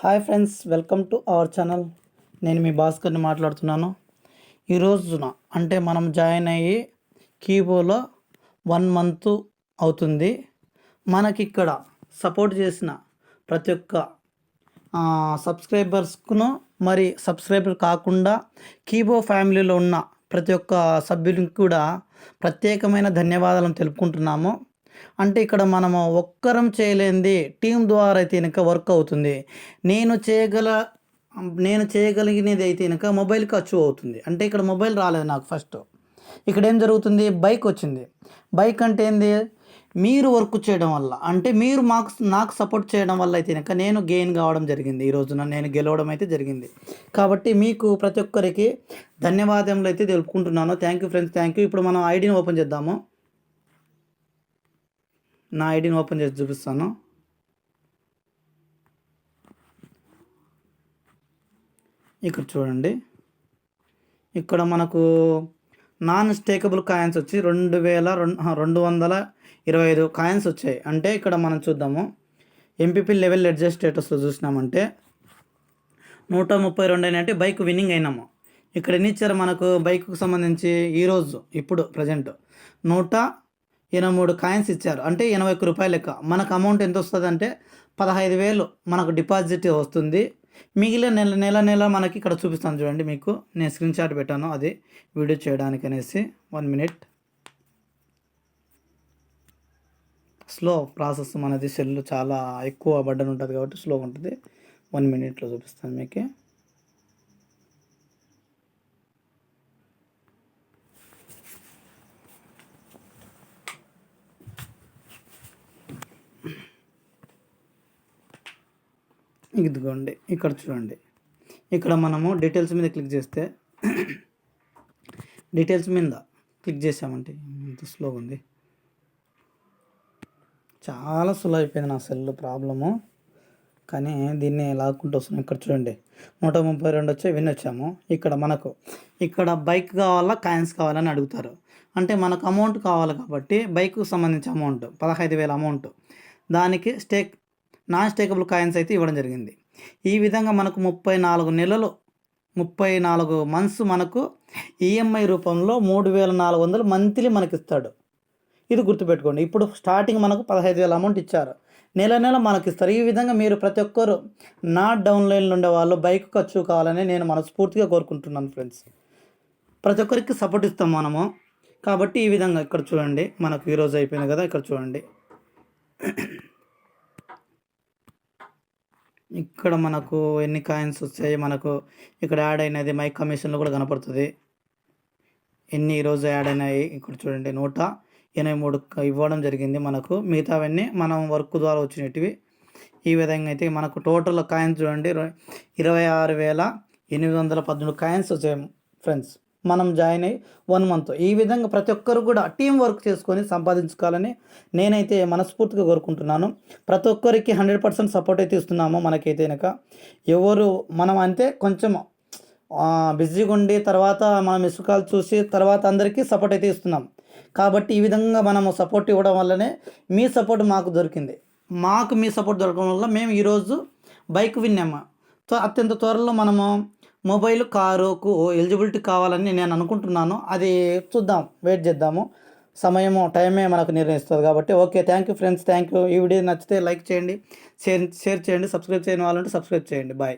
Hi friends welcome to our channel. నేను మీ భాస్కర్ని మాట్లాడుతున్నాను. ఈ రోజున అంటే మనం జాయిన్ అయ్యి కీబోలో వన్ మంత్ అవుతుంది. మనకి ఇక్కడ సపోర్ట్ చేసిన ప్రతి ఒక్క సబ్స్క్రైబర్స్కును మరి సబ్స్క్రైబర్ కాకుండా కీబో ఫ్యామిలీలో ఉన్న ప్రతి ఒక్క సభ్యునికి కూడా ప్రత్యేకమైన ధన్యవాదాలను తెలుపుకుంటున్నాము. అంటే ఇక్కడ మనము ఒక్కరం చేయలేనిది టీం ద్వారా అయితే కనుక వర్క్ అవుతుంది. నేను చేయగల నేను చేయగలిగినది అయితే కనుక మొబైల్ ఖర్చు అవుతుంది. అంటే ఇక్కడ మొబైల్ రాలేదు నాకు ఫస్ట్. ఇక్కడ ఏం జరుగుతుంది? బైక్ వచ్చింది. బైక్ అంటే ఏంది? మీరు వర్క్ చేయడం వల్ల. అంటే మీరు మాకు నాకు సపోర్ట్ చేయడం వల్ల అయితే కనుక నేను గెయిన్ కావడం జరిగింది. ఈ రోజున నేను గెలవడం అయితే జరిగింది. కాబట్టి మీకు ప్రతి ఒక్కరికి ధన్యవాదములు అయితే తెలుపుకుంటున్నాను. Thank you friends thank you ఇప్పుడు మనం ఐడిని ఓపెన్ చేద్దాము. నా ఐడిని ఓపెన్ చేసి చూపిస్తాను. ఇక్కడ చూడండి. ఇక్కడ మనకు నాన్ స్టేకబుల్ కాయిన్స్ వచ్చి రెండు వేల రెండు రెండు వందల ఇరవై ఐదు కాయిన్స్ వచ్చాయి. అంటే ఇక్కడ మనం చూద్దాము. ఎంపీపీ లెవెల్ అడ్జస్ట్ స్టేటస్లో చూసినామంటే నూట ముప్పై రెండు అయినట్టు బైక్ విన్నింగ్ అయినాము. ఇక్కడ ఎన్ని ఇచ్చారు మనకు బైక్కు సంబంధించి ఈరోజు ఇప్పుడు ప్రజెంట్ నూట ఎనభై మూడు కాయిన్స్ ఇచ్చారు. అంటే ఎనభై ఒక్క రూపాయలు లెక్క. మనకు అమౌంట్ ఎంత వస్తుంది అంటే పదహైదు వేలు మనకు డిపాజిట్ వస్తుంది. మిగిలిన నెల నెల నెల మనకి ఇక్కడ చూపిస్తాను చూడండి మీకు. నేను స్క్రీన్ షాట్ పెట్టాను అది వీడియో చేయడానికి అనేసి. One minute. స్లో ప్రాసెస్ మనది సెల్ చాలా ఎక్కువ బడ్డన్ ఉంటుంది కాబట్టి స్లోగా ఉంటుంది. వన్ మినిట్లో చూపిస్తాను మీకు. ఇదిగోండి ఇక్కడ చూడండి. ఇక్కడ మనము డీటెయిల్స్ మీద క్లిక్ చేస్తే డీటెయిల్స్ మీద క్లిక్ చేసామంటే ఎంత స్లోగా ఉంది. చాలా స్లో అయిపోయింది నా సెల్ ప్రాబ్లము కానీ దీన్ని లాక్కుంటూ వస్తున్నాం? ఇక్కడ చూడండి. నూట ముప్పై రెండు వచ్చి విన్ వచ్చాము. ఇక్కడ మనకు ఇక్కడ బైక్ కావాలా కాయిన్స్ కావాలని అడుగుతారు. అంటే మనకు అమౌంట్ కావాలి కాబట్టి బైక్కు సంబంధించి అమౌంట్ పదహైదు వేల అమౌంట్ దానికి స్టేక్ నాన్ స్టేకబుల్ కాయిన్స్ అయితే ఇవ్వడం జరిగింది. ఈ విధంగా మనకు ముప్పై నాలుగు నెలలు ముప్పై నాలుగు మంత్స్ మనకు ఈఎంఐ రూపంలో మూడు వేల నాలుగు వందలు మంత్లీ మనకి ఇస్తాడు ఇది గుర్తుపెట్టుకోండి. ఇప్పుడు స్టార్టింగ్ మనకు పదహైదు వేల అమౌంట్ ఇచ్చారు. నెల నెల మనకి ఇస్తారు ఈ విధంగా మీరు ప్రతి ఒక్కరు నా డౌన్లైన్లో ఉండే వాళ్ళు బైక్ ఖర్చు కావాలని నేను మనస్ఫూర్తిగా కోరుకుంటున్నాను ఫ్రెండ్స్. ప్రతి ఒక్కరికి సపోర్ట్ ఇస్తాం మనము. కాబట్టి ఈ విధంగా ఇక్కడ చూడండి. మనకు ఈరోజు అయిపోయింది కదా ఇక్కడ చూడండి. ఇక్కడ మనకు ఎన్ని కాయిన్స్ వచ్చాయి మనకు ఇక్కడ యాడ్ అయినది మై కమిషన్లో కూడా కనపడుతుంది. ఎన్ని ఈరోజు యాడ్ అయినాయి? ఇక్కడ చూడండి నూట ఎనభై మూడు ఇవ్వడం జరిగింది మనకు. మిగతావన్నీ మనం వర్క్ ద్వారా వచ్చినవి ఈ విధంగా అయితే మనకు టోటల్ కాయిన్స్ చూడండి ఇరవై ఆరు వేల ఎనిమిది వందల పద్నాలుగు కాయిన్స్ వచ్చాయి ఫ్రెండ్స్. మనం జాయిన్ అయ్యి వన్ మంత్. ఈ విధంగా ప్రతి ఒక్కరు కూడా టీం వర్క్ చేసుకొని సంపాదించుకోవాలని నేనైతే మనస్ఫూర్తిగా కోరుకుంటున్నాను. ప్రతి ఒక్కరికి హండ్రెడ్ పర్సెంట్ సపోర్ట్ అయితే ఇస్తున్నాము మనకైతే కనుక ఎవరు మనం అంటే కొంచెం బిజీగా ఉండి తర్వాత మనం ఇసుకాలు చూసి తర్వాత అందరికీ సపోర్ట్ అయితే ఇస్తున్నాం. కాబట్టి ఈ విధంగా మనము సపోర్ట్ ఇవ్వడం వల్లనే మీ సపోర్ట్ మాకు దొరికింది. మాకు మీ సపోర్ట్ దొరకడం వల్ల మేము ఈరోజు బైక్ విన్నాము? అత్యంత త్వరలో మనము మొబైల్ కారుకు ఎలిజిబిలిటీ కావాలని నేను అనుకుంటున్నాను. అది చూద్దాం వెయిట్ చేద్దాము. సమయము టైమే మనకు నిర్ణయిస్తుంది కాబట్టి okay thank you friends thank you. ఈ వీడియో నచ్చితే లైక్ చేయండి షేర్ షేర్ చేయండి సబ్స్క్రైబ్ చేయని వాళ్ళంటే సబ్స్క్రైబ్ చేయండి. బాయ్.